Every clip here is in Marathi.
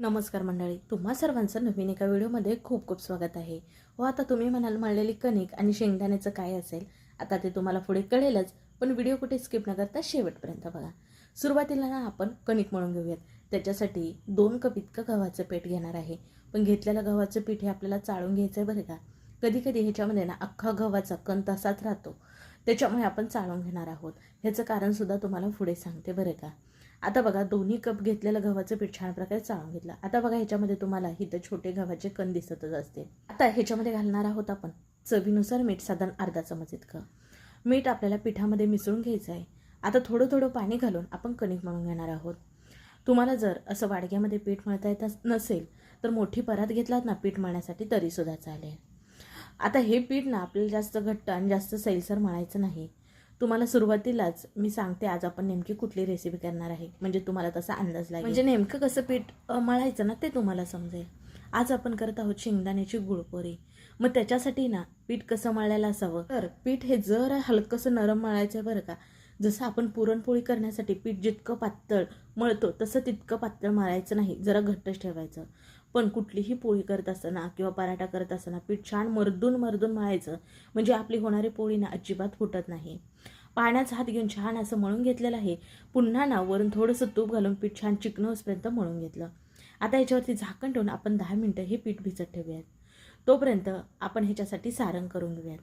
नमस्कार मंडळी तुम्हा सर्वांचं नवीन एका व्हिडिओमध्ये खूप खूप स्वागत आहे. हो आता तुम्ही म्हणाल मळलेली कणिक आणि शेंगदाण्याचं काय असेल? आता ते तुम्हाला पुढे कळेलच पण व्हिडिओ कुठे स्किप न करता शेवटपर्यंत बघा. सुरुवातीला ना आपण कणिक मळून घेऊयात. त्याच्यासाठी दोन कप इतकं गव्हाचं पीठ घेणार आहे. पण घेतलेलं गव्हाचं पीठ हे आपल्याला चाळून घ्यायचं आहे बरं का? कधी कधी ह्याच्यामध्ये ना अख्खा गव्हाचा कण तसाच राहतो. त्याच्यामुळे आपण चाळून घेणार आहोत. ह्याचं कारणसुद्धा तुम्हाला पुढे सांगते बरं का? आता बघा दोन्ही कप घेतलेलं गव्हाचं पीठ छान प्रकारे चाळून घेतलं. आता बघा ह्याच्यामध्ये तुम्हाला इथं छोटे गव्हाचे कण दिसतच असते आता ह्याच्यामध्ये घालणार आहोत आपण चवीनुसार मीठ साधारण अर्धा चमच इतकं. मीठ आपल्याला पिठामध्ये मिसळून घ्यायचं आहे. आता थोडं थोडं पाणी घालून आपण कणिक म्हणून घेणार आहोत. तुम्हाला जर असं वाडग्यामध्ये पीठ मळता येत अस- नसेल तर मोठी परात घेतलात ना पीठ मळण्यासाठी तरीसुद्धा चालेल. आता हे पीठ ना आपल्याला जास्त घट्ट आणि जास्त सैलसर मळायचं नाही. तुम्हाला सुरुवातीलाच मी सांगते आज आपण नेमकी कुठली रेसिपी करणार आहे. म्हणजे तुम्हाला तसा अंदाज लागेल. म्हणजे नेमकं कसं पीठ मळायचं ना ते तुम्हाला समजेल. आज आपण करत आहोत शेंगदाण्याची गुळपोरी. मग त्याच्यासाठी ना पीठ कसं मळायला असावं? तर पीठ हे जर हलकंसं नरम मळायचं आहे बरं का जसं आपण पुरणपोळी करण्यासाठी पीठ जितकं पातळ मळतो तसं तितकं पातळ मळायचं नाही. जरा घट्टच ठेवायचं. पण कुठलीही पोळी करत असताना किंवा पराठा करत असताना पीठ छान मर्दून मर्दून मळायचं. म्हणजे आपली होणारी पोळी ना अजिबात फुटत नाही. पाण्याचा हात घेऊन छान असं मळून घेतलेलं आहे. पुन्हा ना वरून थोडंसं तूप घालून पीठ छान चिकन होसपर्यंत मळून घेतलं. आता याच्यावरती झाकण ठेवून आपण दहा मिनटं हे पीठ भिजत ठेवूयात. तोपर्यंत आपण ह्याच्यासाठी सारण करून घेऊयात.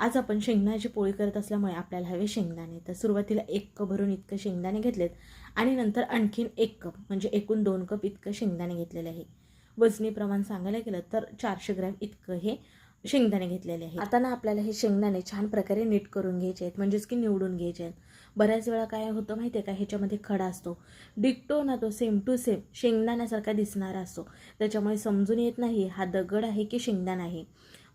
आज आपण शेंगदाण्याची पोळी करत असल्यामुळे आपल्याला हवे शेंगदाणे. तर सुरुवातीला एक कप भरून इतकं शेंगदाणे घेतलेत आणि नंतर आणखीन एक कप म्हणजे एकूण दोन कप इतकं शेंगदाणे घेतलेले आहे. वजनी प्रमाण सांगायला गेलं तर चारशे ग्रॅम इतकं हे शेंगदाणे घेतलेले आहे आता ना आपल्याला हे शेंगदाणे छान प्रकारे नीट करून घ्यायचे आहेत म्हणजेच की निवडून घ्यायचे आहेत. बऱ्याच वेळा काय होतं माहिती आहे का? ह्याच्यामध्ये खडा असतो. डिक्टो ना तो सेम टू सेम शेंगदाण्यासारखा दिसणारा असतो. त्याच्यामुळे समजून येत नाही हा दगड आहे की शेंगदाणा आहे.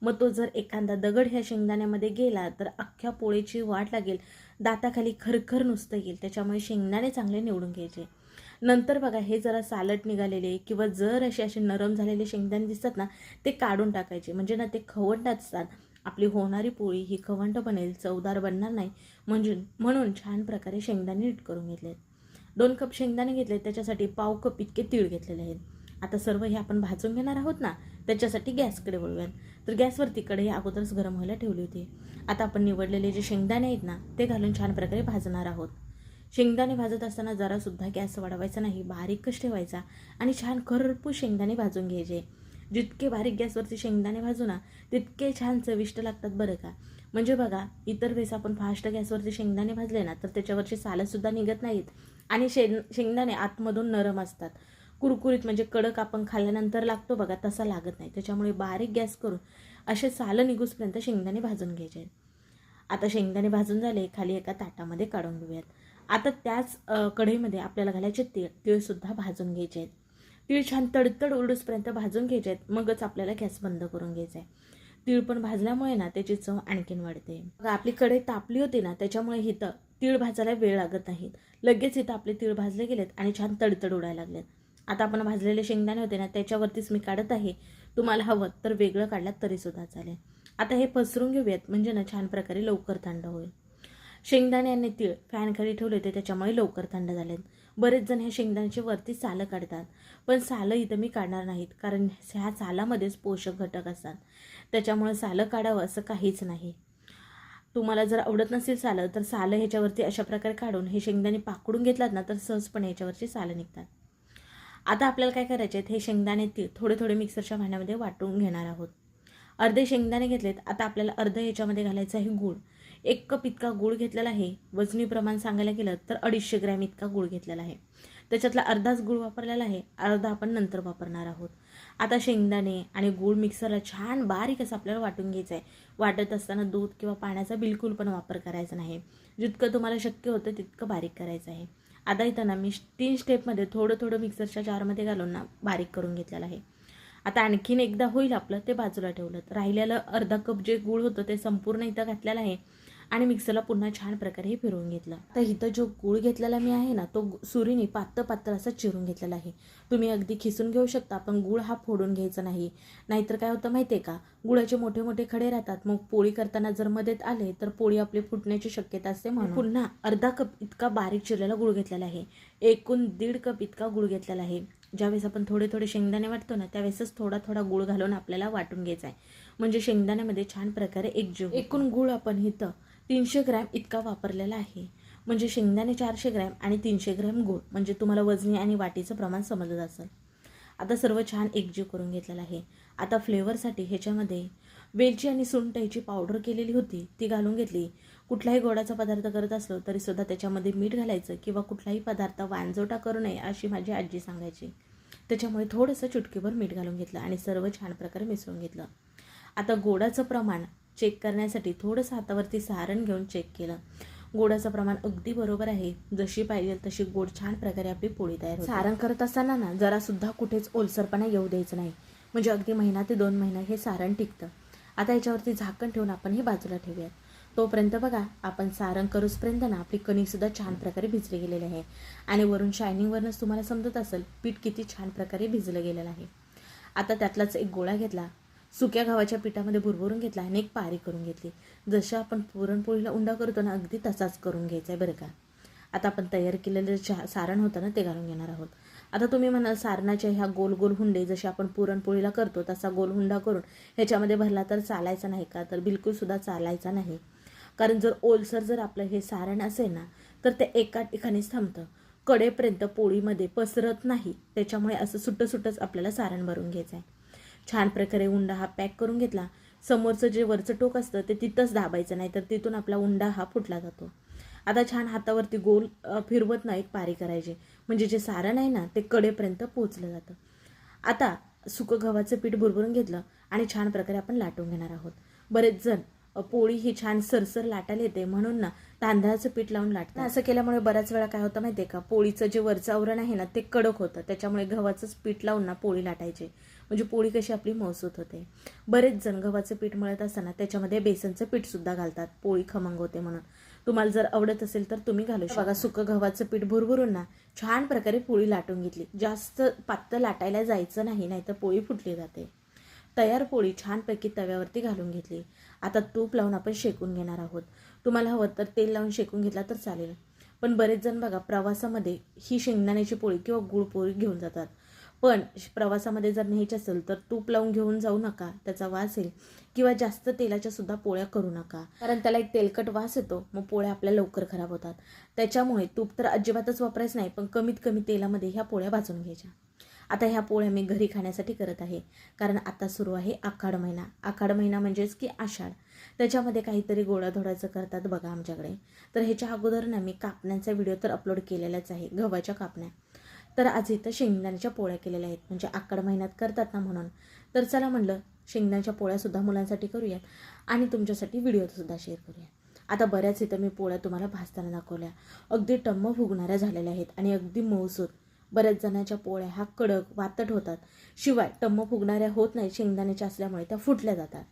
मग तो जर एखादा दगड ह्या शेंगदाण्यामध्ये गेला तर अख्ख्या पोळीची वाट लागेल. दाताखाली खरखर नुसतं येईल. त्याच्यामुळे शेंगदाणे चांगले निवडून घ्यायचे. नंतर बघा हे जरा सालट निघालेले किंवा जर असे असे नरम झालेले शेंगदाणे दिसतात ना ते काढून टाकायचे. म्हणजे ना ते खवंड असतात. आपली होणारी पोळी ही खवंड बनेल चवदार बनणार नाही. म्हणजे म्हणून छान प्रकारे शेंगदाणे नीट करून घेतलेत दोन कप शेंगदाणे घेतले त्याच्यासाठी पाव कप इतके तीळ घेतलेले आहेत. आता सर्व हे आपण भाजून घेणार आहोत ना त्याच्यासाठी गॅसकडे वळूयात. तर गॅसवरती कढई अगोदरच गरम व्हायला ठेवली होती. आता आपण निवडलेले जे शेंगदाणे आहेत ना ते घालून छान प्रकारे भाजणार आहोत. शेंगदाणे भाजत असताना जरासुद्धा गॅस वाढवायचा नाही बारीकच ठेवायचा आणि छान खरपूस शेंगदाणे भाजून घ्यायचे. जितके बारीक गॅसवरती शेंगदाणे भाजू ना तितके छान चविष्ट लागतात बरं का. म्हणजे बघा इतर वेळेस आपण फास्ट गॅसवरती शेंगदाणे भाजले ना तर त्याच्यावरची सालंसुद्धा निघत नाहीत आणि शेंग शेंगदाणे आतमधून नरम असतात. कुरकुरीत म्हणजे कडक आपण खाल्ल्यानंतर लागतो बघा तसा लागत नाही. त्याच्यामुळे बारीक गॅस करून असे सालं निघूसपर्यंत शेंगदाणे भाजून घ्यायचे. आता शेंगदाणे भाजून झाले खाली एका ताटामध्ये काढून घेऊयात. आता त्याच कढईमध्ये आपल्याला घालायचे तीळ. तीळसुद्धा भाजून घ्यायचे आहेत. तीळ छान तडतड उरडूसपर्यंत भाजून घ्यायचे आहेत. मगच आपल्याला गॅस बंद करून घ्यायचा आहे. तीळ पण भाजल्यामुळे ना त्याची चव आणखीन वाढते. बघा, आपली कढई तापली होती ना त्याच्यामुळे इथं तीळ भाजायला वेळ लागत नाहीत लगेच इथं आपले तीळ भाजले गेलेत आणि छान तडतड उडायला लागलेत. आता आपण भाजलेले शेंगदाणे होते ना त्याच्यावरतीच मी काढत आहे. तुम्हाला हवं तर वेगळं काढलात तरीसुद्धा चालेल. आता हे पसरून घेऊयात. म्हणजे ना छान प्रकारे लवकर थंड होईल. शेंगदाणे आणि तीळ फॅनखाली ठेवले होते त्याच्यामुळे लवकर थंड झालेत. बरेच जण ह्या शेंगदाण्याचे वरती सालं काढतात. पण सालं इथं मी काढणार नाहीत कारण ह्या सालामध्येच पोषक घटक असतात. त्याच्यामुळे सालं काढावं असं काहीच नाही. तुम्हाला जर आवडत नसेल सालं तर सालं ह्याच्यावरती अशा प्रकारे काढून हे शेंगदाणे पाकडून घेतलात ना तर सहजपणे ह्याच्यावरची सालं निघतात. आता आपल्याला काय करायचे आहेत हे शेंगदाणे तीळ थोडे थोडे मिक्सरच्या भांड्यामध्ये वाटून घेणार आहोत. अर्धे शेंगदाणे घेतलेत. आता आपल्याला अर्ध याच्यामध्ये घालायचं आहे गूळ. एक कप इतका गूळ घेतलेला आहे. वजनी प्रमाण सांगायला गेलं तर अडीचशे ग्रॅम इतका गूळ घेतलेला आहे. त्याच्यातला अर्धाच गूळ वापरलेला आहे. अर्धा आपण नंतर वापरणार आहोत. आता शेंगदाणे आणि गूळ मिक्सरला छान बारीक असं आपल्याला वाटून घ्यायचं आहे वाटत असताना दूध किंवा पाण्याचा बिलकुल पण वापर करायचा नाही. जितकं तुम्हाला शक्य होतं तितकं बारीक करायचं आहे. आता इथं ना मी तीन स्टेपमध्ये थोडं थोडं मिक्सरच्या जारमध्ये घालून ना बारीक करून घेतलेलं आहे. आता आणखीन एकदा होईल आपलं ते बाजूला ठेवलं. राहिलेलं अर्धा कप जे गूळ होतं ते संपूर्ण इथं घातलेलं आहे आणि मिक्सरला पुन्हा छान प्रकारे हे फिरवून घेतलं. तर इथं जो गूळ घेतलेला मी आहे ना तो सुरीने पातळ पातळ असा चिरून घेतलेला आहे. तुम्ही अगदी खिसून घेऊ शकता पण गूळ हा फोडून घ्यायचा नाही. नाहीतर काय होतं माहिती आहे का गुळाचे मोठे मोठे खडे राहतात. मग पोळी करताना जर मध्येत आले तर पोळी आपली फुटण्याची शक्यता असते म्हणून. पुन्हा अर्धा कप इतका बारीक चिरलेला गुळ घेतलेला आहे. एकूण दीड कप इतका गुळ घेतलेला आहे. ज्यावेळेस आपण थोडे थोडे शेंगदाणे वाटतो ना त्यावेळेसच थोडा थोडा गुळ घालून आपल्याला वाटून घ्यायचा आहे. म्हणजे शेंगदाण्यामध्ये छान प्रकारे एकजीव एकूण गुळ आपण इथं तीनशे ग्रॅम इतका वापरलेला आहे. म्हणजे शेंगदाणे चारशे ग्रॅम आणि तीनशे ग्रॅम गुळ. म्हणजे तुम्हाला वजनी आणि वाटीचं प्रमाण समजत असेल. आता सर्व छान एकजीव करून घेतलेलं आहे. आता फ्लेवरसाठी ह्याच्यामध्ये वेलची आणि सुंठ याची पावडर केलेली होती ती घालून घेतली. कुठलाही गोडाचा पदार्थ करत असलो तरीसुद्धा त्याच्यामध्ये मीठ घालायचं किंवा कुठलाही पदार्थ वांजोटा करू नये अशी माझी आजी सांगायची. त्याच्यामुळे थोडंसं चुटकीभर मीठ घालून घेतलं आणि सर्व छान प्रकारे मिसळून घेतलं. आता गोडाचं प्रमाण चेक करण्यासाठी थोडंसं हातावरती सारण घेऊन चेक केलं. गोडाचं प्रमाण अगदी बरोबर आहे. जशी पाहिजे तशी गोड छान प्रकारे आपली पोळी तयार सारण करत असताना ना जरासुद्धा कुठेच ओलसरपणा येऊ द्यायचं नाही. म्हणजे अगदी महिना ते दोन महिना हे सारण टिकतं. आता याच्यावरती झाकण ठेवून आपण हे बाजूला ठेवूयात. तोपर्यंत बघा आपण सारण करूसपर्यंत ना आपली कणिकसुद्धा छान प्रकारे भिजली गेलेली आहे. आणि वरून शायनिंगवरनच तुम्हाला समजत असेल पीठ किती छान प्रकारे भिजलं गेलेलं आहे. आता त्यातलाच एक गोळा घेतला. सुक्या गव्हाच्या पिठामध्ये भुरभरून घेतला आणि एक पारी करून घेतली. जसं आपण पुरणपोळीला उंडा करतो ना अगदी तसाच करून घ्यायचा आहे बरं का. आता आपण तयार केलेलं चहा सारण होतं ना ते घालून घेणार आहोत. आता तुम्ही म्हणाल सारणाच्या ह्या गोल गोल हुंडे जसे आपण पुरणपोळीला करतो तसा गोल हुंडा करून ह्याच्यामध्ये भरला तर चालायचा नाही का? तर बिलकुलसुद्धा चालायचा नाही. कारण जर ओलसर जर आपलं हे सारण असेल ना तर ते एका ठिकाणीच थांबतं. कडेपर्यंत पोळीमध्ये पसरत नाही. त्याच्यामुळे असं सुट्टं सुट्टंच आपल्याला सारण भरून घ्यायचं आहे छान प्रकारे उंडा हा पॅक करून घेतला. समोरचं जे वरचं टोक असतं ते तिथंच दाबायचं नाही तर तिथून आपला उंडा हा फुटला जातो. आता छान हातावरती गोल फिरवत ना एक पारी करायची. म्हणजे जे सारण आहे ना ते कडेपर्यंत पोचलं जातं. आता सुकं गव्हाचं पीठ भुरभरून घेतलं आणि छान प्रकारे आपण लाटून घेणार आहोत. बरेच जण पोळी ही छान सरसर लाटायला येते म्हणून ना तांदळाचं पीठ लावून लाटतं असं केल्यामुळे बऱ्याच वेळा काय होतं माहिती आहे का पोळीचं जे वरचं आवरण आहे ना ते कडक होतं. त्याच्यामुळे गव्हाचंच पीठ लावून ना पोळी लाटायची. म्हणजे पोळी कशी आपली मौसूत होते. बरेच जण गव्हाचं पीठ मळत असताना त्याच्यामध्ये बेसनचं पीठ सुद्धा घालतात. पोळी खमंग होते म्हणून. तुम्हाला जर आवडत असेल तर तुम्ही घालू शकता. बघा सुकं गव्हाचं पीठ भुरभुरून ना छान प्रकारे पोळी लाटून घेतली. जास्त पातळ लाटायला जायचं नाही नाहीतर पोळी फुटली जाते. तयार पोळी छानपैकी तव्यावरती घालून घेतली. आता तूप लावून आपण शेकून घेणार आहोत. तुम्हाला हवं तर तेल लावून शेकून घेतला तर चालेल. पण बरेच जण बघा प्रवासामध्ये ही शेंगदाण्याची पोळी किंवा गुळ पोळी घेऊन जातात. पण प्रवासामध्ये जर न्यायची असेल तर तूप लावून घेऊन जाऊ नका. त्याचा वास येईल. किंवा जास्त तेलाच्या सुद्धा पोळ्या करू नका. कारण त्याला एक तेलकट वास येतो. मग पोळ्या आपल्या लवकर खराब होतात. त्याच्यामुळे तूप तर अजिबातच वापरायचं नाही पण कमीत कमी तेलामध्ये ह्या पोळ्या भाजून घ्यायच्या. आता ह्या पोळ्या मी घरी खाण्यासाठी करत आहे. कारण आता सुरू आहे आखाड महिना. आखाड महिना म्हणजेच की आषाढ. त्याच्यामध्ये काहीतरी गोडाधोडाचं करतात बघा आमच्याकडे. तर ह्याच्या अगोदर ना मी कापण्यांचा व्हिडिओ तर अपलोड केलेलाच आहे गव्हाच्या कापण्या. तर आज इथं शेंगदाण्याच्या पोळ्या केलेल्या आहेत. म्हणजे आखाड महिन्यात करतात ना म्हणून. तर चला म्हणलं शेंगदाण्याच्या पोळ्यासुद्धा मुलांसाठी करूयात आणि तुमच्यासाठी व्हिडिओसुद्धा शेअर करूया आता बऱ्याच इथं मी पोळ्या तुम्हाला भाजताना दाखवल्या. अगदी टम्म फुगणाऱ्या झालेल्या आहेत आणि अगदी मऊसूत बऱ्याच जणांच्या पोळ्या हा कडक वातट होतात. शिवाय टम्म फुगणाऱ्या होत नाही शेंगदाण्याच्या असल्यामुळे त्या फुटल्या जातात.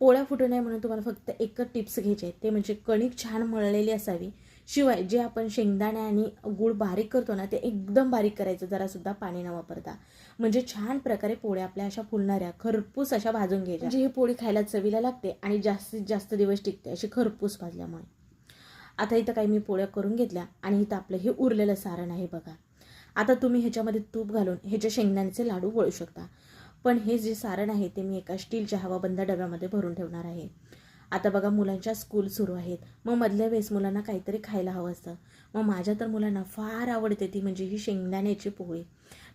पोळ्या फुटू नये म्हणून तुम्हाला फक्त एकच टिप्स घ्यायचे ते म्हणजे कणिक छान मळलेली असावी. शिवाय जे आपण शेंगदाणे आणि गुळ बारीक करतो ना ते एकदम बारीक करायचं जरासुद्धा पाणी न वापरता. म्हणजे छान प्रकारे पोळ्या आपल्या अशा फुलणाऱ्या खरपूस अशा भाजून घ्यायच्या. जी ही पोळी खायला चवीला लागते आणि जास्तीत जास्त दिवस टिकते अशी खरपूस भाजल्यामुळे. आता इथं काही मी पोळ्या करून घेतल्या आणि इथं आपलं हे उरलेलं सारण आहे बघा. आता तुम्ही ह्याच्यामध्ये तूप घालून ह्याचे शेंगदाण्याचे लाडू वळू शकता. पण हे जे सारण आहे ते मी एका स्टीलच्या हवाबंद डब्यामध्ये भरून ठेवणार आहे. आता बघा मुलांच्या स्कूल सुरू आहेत. मग मधल्या वेळेस मुलांना काहीतरी खायला हवं असतं. मग माझ्या तर मुलांना फार आवडते ती म्हणजे ही शेंगदाण्याची पोळी.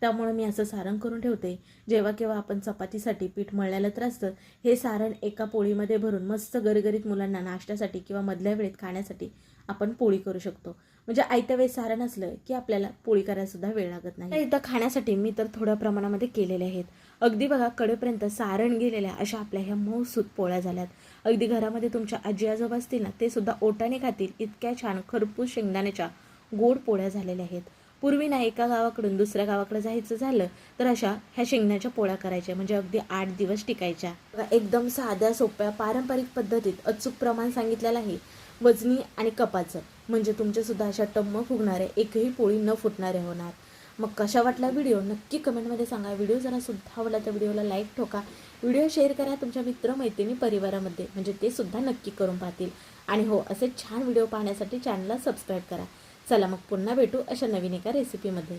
त्यामुळे मी असं सारण करून ठेवते. जेव्हा केव्हा आपण चपातीसाठी पीठ मळल्याला तर असतं हे सारण एका पोळीमध्ये भरून मस्त गरगरीत मुलांना नाश्त्यासाठी किंवा मधल्या वेळेत खाण्यासाठी आपण पोळी करू शकतो. म्हणजे आयत्या वेळेस सारण असलं की आपल्याला पोळी करायलासुद्धा वेळ लागत नाही. इथं खाण्यासाठी मी तर थोड्या प्रमाणामध्ये केलेले आहेत. अगदी बघा कडेपर्यंत सारण गेलेल्या अशा आपल्या ह्या मऊसूत पोळ्या झाल्यात. अगदी घरामध्ये तुमच्या आजी आजोबा असतील ना ते सुद्धा ओटाने खातील. इतक्या छान खरपूस शेंगदाण्याच्या गोड पोळ्या झालेल्या आहेत. पूर्वी ना एका गावाकडून दुसऱ्या गावाकडे जायचं झालं तर अशा ह्या शेंगण्याच्या पोळ्या करायच्या. म्हणजे अगदी आठ दिवस टिकायच्या. एकदम साध्या सोप्या पारंपरिक पद्धतीत अचूक प्रमाण सांगितलेलं आहे. वजनी आणि कपाचं म्हणजे तुमच्यासुद्धा अशा टम्म फुगणाऱ्या एकही पोळी न फुटणाऱ्या होणार. मग कशा वाटला व्हिडिओ? नक्की कमेंटमध्ये सांगा. व्हिडिओ जरा सुद्धा आवडला तर व्हिडिओला लाईक ठोका. व्हिडिओ शेअर करा तुमच्या मित्रमैत्रिणी परिवारामध्ये. म्हणजे ते सुद्धा नक्की करून पाहतील. आणि हो असे छान व्हिडिओ पाहण्यासाठी चॅनलला सबस्क्राईब करा. चला मग पुन्हा भेटू अशा नवीन एका रेसिपीमध्ये